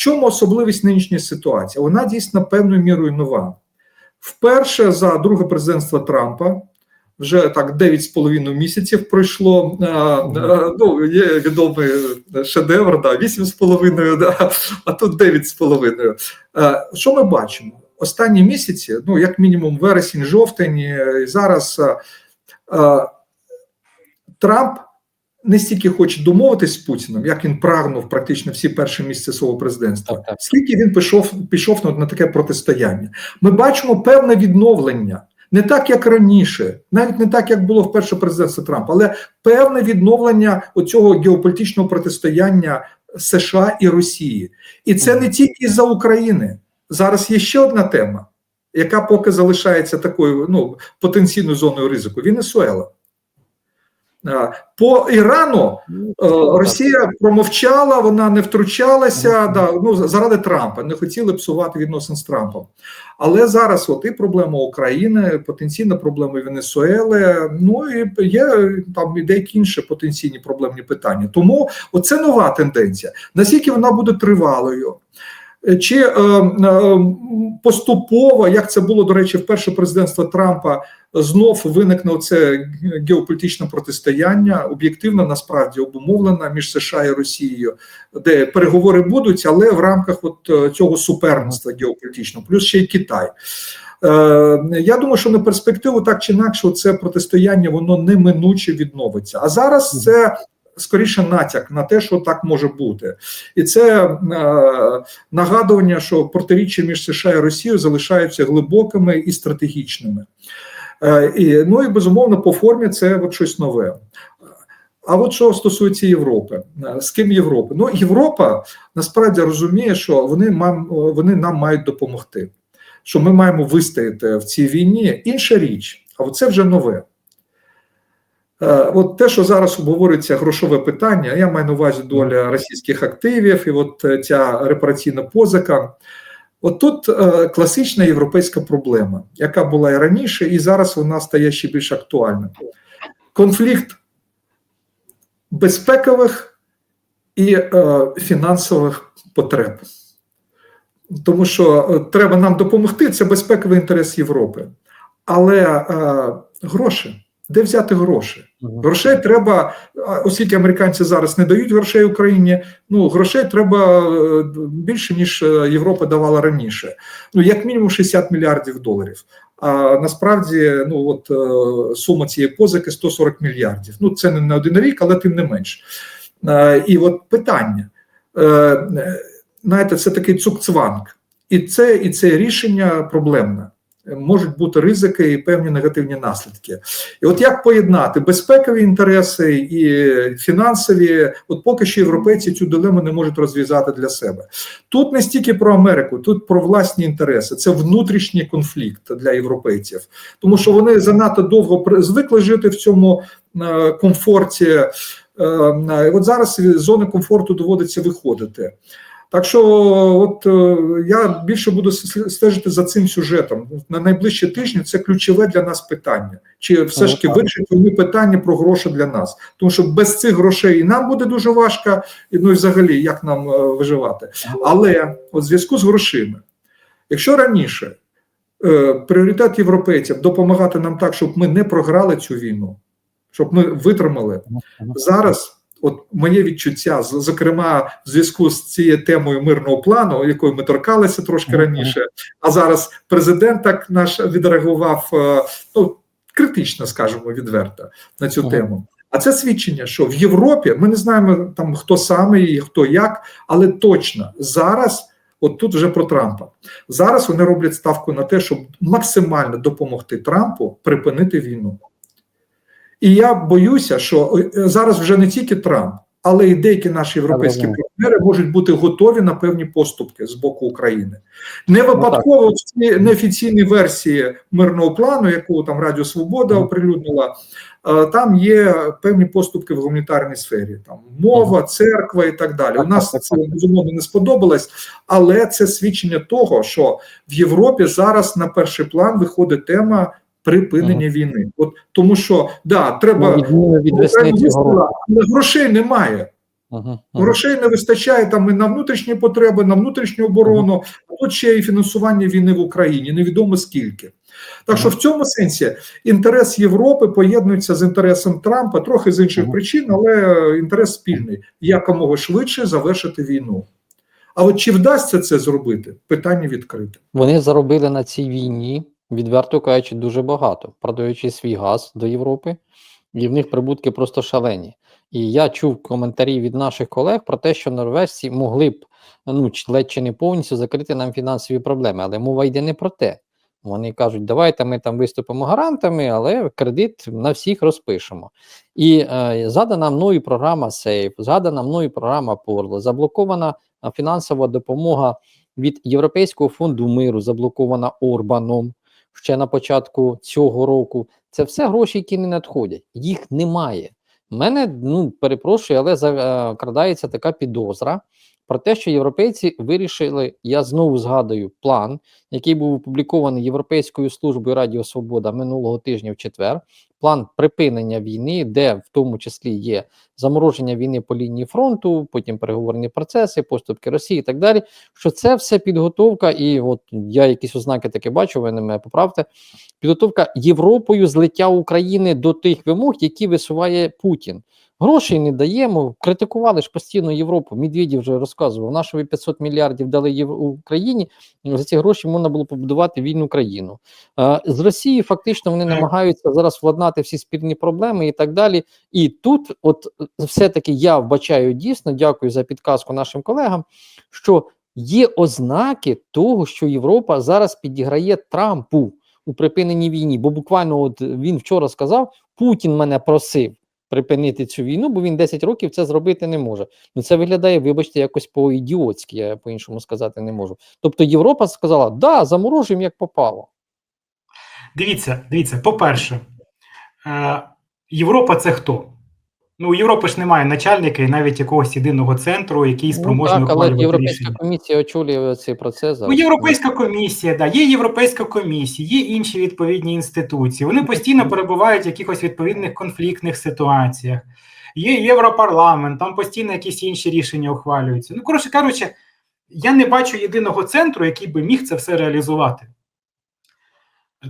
чому особливість нинішньої ситуації? Вона дійсно певною мірою нова. Вперше за друге президентство Трампа. Вже так 9,5 місяців пройшло. А, а, ну, є відомий шедевр, да, 8,5, да, а тут 9,5. Що ми бачимо? Останні місяці, ну як мінімум, вересень, жовтень, і зараз Трамп не стільки хоче домовитись з Путіним, як він прагнув практично всі перші місяці свого президентства, Так, так. скільки він пішов, пішов на, на таке протистояння. Ми бачимо певне відновлення. Не так, як раніше, навіть не так, як було в перше президентство Трампа, але певне відновлення оцього геополітичного протистояння США і Росії. І це не тільки за України. Зараз є ще одна тема, яка поки залишається такою ну, потенційною зоною ризику: Венесуела. По Ірану Ну, Е, Росія промовчала, вона не втручалася да, ну, заради Трампа, не хотіли псувати відносин з Трампом. Але зараз от і проблема України, потенційна проблема Венесуели, ну і є там і деякі інші потенційні проблемні питання. Тому оце нова тенденція. Наскільки вона буде тривалою? Чи е, е, поступово, як це було до речі, в перше президентство Трампа, знов виникне це геополітичне протистояння, об'єктивно насправді обумовлена між США і Росією, де переговори будуть, але в рамках от е, цього суперництва геополітичного, плюс ще й Китай. Е, Я думаю, що на перспективу так чи інакше це протистояння воно неминуче відновиться. А зараз це скоріше натяк на те, що так може бути, і це е, нагадування, що протиріччя між США і Росією залишаються глибокими і стратегічними. Е, і, ну і безумовно, по формі це от щось нове. А от що стосується Європи, Е, з ким Європа? Ну, Європа насправді розуміє, що вони мам, вони нам мають допомогти, що ми маємо вистояти в цій війні. Інша річ, а це вже нове. Е, От те, що зараз обговорюється грошове питання, я маю на увазі доля російських активів, і от е, ця репараційна позика. От тут е, класична європейська проблема, яка була і раніше, і зараз вона стає ще більш актуальна. Конфлікт безпекових і фінансових потреб. Тому що треба нам допомогти, це безпековий інтерес Європи. Але гроші, де взяти гроші? Грошей треба, оскільки американці зараз не дають грошей Україні. Ну грошей треба е, більше ніж е, Європа давала раніше. Ну як мінімум 60 мільярдів доларів. А насправді, ну от е, сума цієї позики 140 мільярдів. Ну це не на один рік, але тим не менш. І от питання. Знаєте, це такий цукцванг, і це і це рішення проблемне. Можуть бути ризики і певні негативні наслідки. І от як поєднати безпекові інтереси і фінансові, от поки що європейці цю дилему не можуть розв'язати для себе. Тут не стільки про Америку, тут про власні інтереси. Це внутрішній конфлікт для європейців, тому що вони занадто довго звикли жити в цьому е, комфорті. Е, е, От зараз зони комфорту доводиться виходити. Так що, от е, я більше буду стежити за цим сюжетом на найближчі тижні. Це ключове для нас питання. Чи все ж таки Так. вирішить вони питання про гроші для нас? Тому що без цих грошей і нам буде дуже важко, і ну і взагалі як нам е, виживати. Але от зв'язку з грошима, якщо раніше е, пріоритет європейців допомагати нам так, щоб ми не програли цю війну, щоб ми витримали зараз. От моє відчуття, зокрема, в зв'язку з цією темою мирного плану, якою ми торкалися трошки раніше. А зараз президент так наш відреагував е, ну критично, скажімо, відверто на цю Мгм. тему. А це свідчення, що в Європі ми не знаємо там хто саме і хто як, але точно зараз. От тут вже про Трампа зараз вони роблять ставку на те, щоб максимально допомогти Трампу припинити війну. І я боюся, що е, зараз вже не тільки Трамп, але й деякі наші європейські партнери можуть бути готові на певні поступки з боку України. Ну, Не випадково в цій неофіційній версії мирного плану, яку там Радіо Свобода оприлюднила, е, там є певні поступки в гуманітарній сфері, там мова, церква і так далі. У нас це безумовно не сподобалось, але це свідчення того, що в Європі зараз на перший план виходить тема припинення війни. От тому, що да, треба від Ну, але грошей немає. Угу. угу. Грошей не вистачає там і на внутрішні потреби, на внутрішню оборону, а тут ще і фінансування війни в Україні. Невідомо скільки. Так що в цьому сенсі інтерес Європи поєднується з інтересом Трампа, трохи з інших причин, але інтерес спільний якомога швидше завершити війну. А от чи вдасться це зробити? Питання відкрите. Вони заробили на цій війні, відверто кажучи, дуже багато, продаючи свій газ до Європи, і в них прибутки просто шалені. І я чув коментарі від наших колег про те, що норвежці могли б ну ледь чи не повністю закрити нам фінансові проблеми, але мова йде не про те. Вони кажуть, давайте ми там виступимо гарантами, але кредит на всіх розпишемо. І е, задана мною програма Сейф, задана мною програма Порло, заблокована е, фінансова допомога від Європейського фонду миру, заблокована Орбаном ще на початку цього року. Це все гроші, які не надходять. Їх немає. У мене, ну перепрошую, але закрадається така підозра про те, що європейці вирішили, я знову згадую план, який був опублікований Європейською службою Радіо Свобода минулого тижня в четвер. План припинення війни, де в тому числі є замороження війни по лінії фронту, потім переговорні процеси, поступки Росії і так далі. Що це все підготовка, і от я якісь ознаки таки бачу, ви не мене поправте. Підготовка Європою злиття України до тих вимог, які висуває Путін. Грошей не даємо. Критикували ж постійно Європу. Медведєв вже розказував. На 500 мільярдів дали Єв... Україні. За ці гроші можна було побудувати вільну країну. Е, з Росії фактично вони намагаються зараз владнати всі спільні проблеми і так далі. І тут, от все-таки я вбачаю дійсно, дякую за підказку нашим колегам, що є ознаки того, що Європа зараз підіграє Трампу у припиненні війні. Бо буквально от він вчора сказав: Путін мене просив припинити цю війну, бо він 10 років це зробити не може. Ну це виглядає, вибачте, якось по-ідіотськи, я по-іншому сказати не можу. Тобто Європа сказала: да, заморожуємо як попало. Дивіться, дивіться, по-перше, е, Європа це хто? Ну, у Європи ж немає начальника і навіть якогось єдиного центру, який Ну, спроможний так, але Європейська рішення. комісія очолює цей процес. Ну. Європейська комісія, да, є Європейська комісія, є інші відповідні інституції. Вони постійно перебувають в якихось відповідних конфліктних ситуаціях. Є Європарламент, там постійно якісь інші рішення ухвалюються. Ну, коротше кажучи, я не бачу єдиного центру, який би міг це все реалізувати.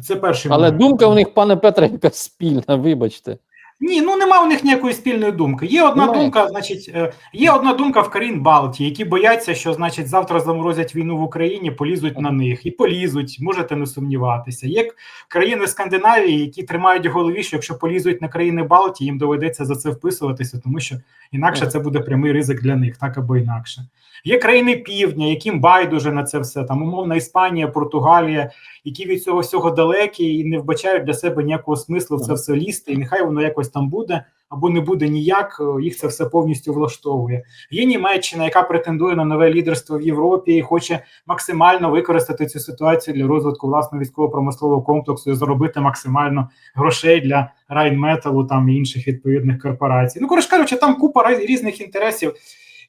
Це перший Але момент. думка у них, пане Петре, якась спільна, вибачте. Ні, ну нема у них ніякої спільної думки. Є одна Немає. думка, значить, е, є одна думка в країн Балтії, які бояться, що значить завтра заморозять війну в Україні, полізуть на них і полізуть, можете не сумніватися. Є країни Скандинавії, які тримають в голові, що якщо полізуть на країни Балтії, їм доведеться за це вписуватися, тому що інакше це буде прямий ризик для них, так або інакше. Є країни півдня, яким байдуже на це все. Там умовна Іспанія, Португалія, які від цього всього далекі і не вбачають для себе ніякого смислу в це все лізти, і нехай воно якось там буде або не буде ніяк. е, Їх це все повністю влаштовує. Є Німеччина, яка претендує на нове лідерство в Європі і хоче максимально використати цю ситуацію для розвитку власного військово-промислового комплексу і заробити максимально грошей для Райнметалу там і інших відповідних корпорацій. Ну коротше кажучи, там купа різних інтересів.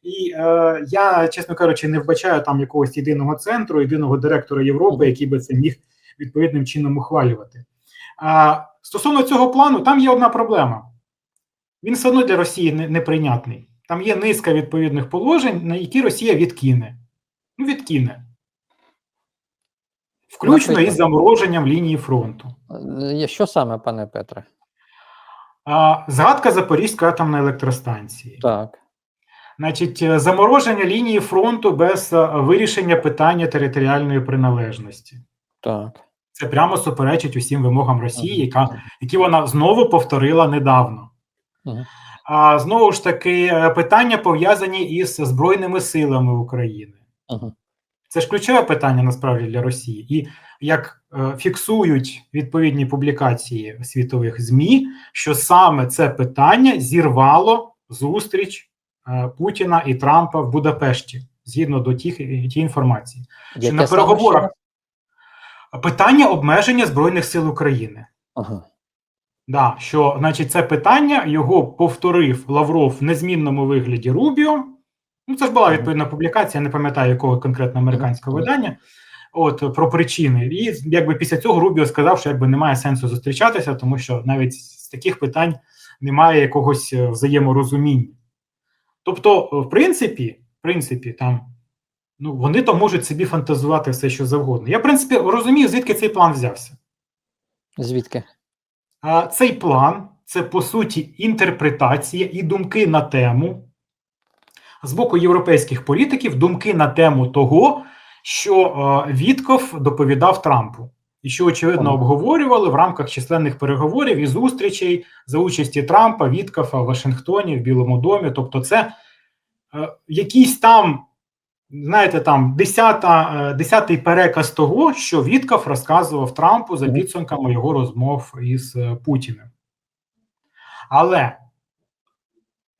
І е, я, чесно кажучи, не вбачаю там якогось єдиного центру, єдиного директора Європи, який би це міг відповідним чином ухвалювати. А, стосовно цього плану, там є одна проблема. Він все одно для Росії неприйнятний. Там є низка відповідних положень, на які Росія відкине. Ну, відкине. Включно Наприклад? із замороженням лінії фронту. Е, Що саме, пане Петре? А, згадка Запорізької атомної електростанції. Так. Значить, е, замороження лінії фронту без е, вирішення питання територіальної приналежності. Так. Це прямо суперечить усім вимогам Росії, яка, які вона знову повторила недавно. А знову ж таки, е, питання пов'язані із Збройними силами України. Це ж ключове питання насправді для Росії. І як е, фіксують відповідні публікації світових ЗМІ, що саме це питання зірвало зустріч е, Путіна і Трампа в Будапешті, згідно до тих, тієї інформації. Що на переговорах? Питання обмеження Збройних сил України. Ага. Да, що, значить, це питання його повторив Лавров в незмінному вигляді Рубіо. Ну, це ж була відповідна публікація, я не пам'ятаю, якого конкретно американського видання. От про причини. І якби після цього Рубіо сказав, що якби немає сенсу зустрічатися, тому що навіть з таких питань немає якогось е, взаєморозуміння. Тобто, в принципі, в принципі, там ну, вони то можуть собі фантазувати все, що завгодно. Я, в принципі, розумію, звідки цей план взявся. Звідки? А цей план це по суті інтерпретація і думки на тему з боку європейських політиків, думки на тему того, що е, Вітков доповідав Трампу, і що очевидно обговорювали в рамках численних переговорів і зустрічей за участі Трампа, Віткофа в Вашингтоні, в Білому домі. Тобто, це е, якийсь там. Знаєте, там десята, е, десятий переказ того, що Вітков розказував Трампу за підсумками його розмов із е, Путіним. Але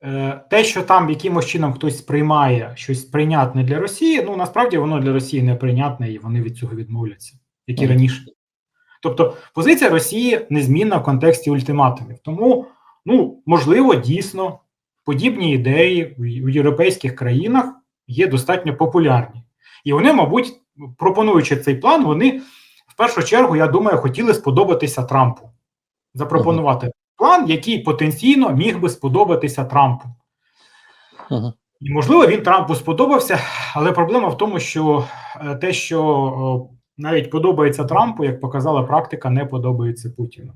е, те, що там якимось чином хтось сприймає щось прийнятне для Росії, ну насправді воно для Росії не прийнятне, і вони від цього відмовляться, як і раніше. Тобто позиція Росії незмінна в контексті ультиматумів. Тому, ну, можливо, дійсно подібні ідеї у європейських країнах є достатньо популярні. І вони, мабуть, пропонуючи цей план, вони в першу чергу, я думаю, хотіли сподобатися Трампу. Запропонувати план, який потенційно міг би сподобатися Трампу. Угу. І, можливо, він Трампу сподобався, але проблема в тому, що е, те, що навіть подобається Трампу, як показала практика, не подобається Путіну.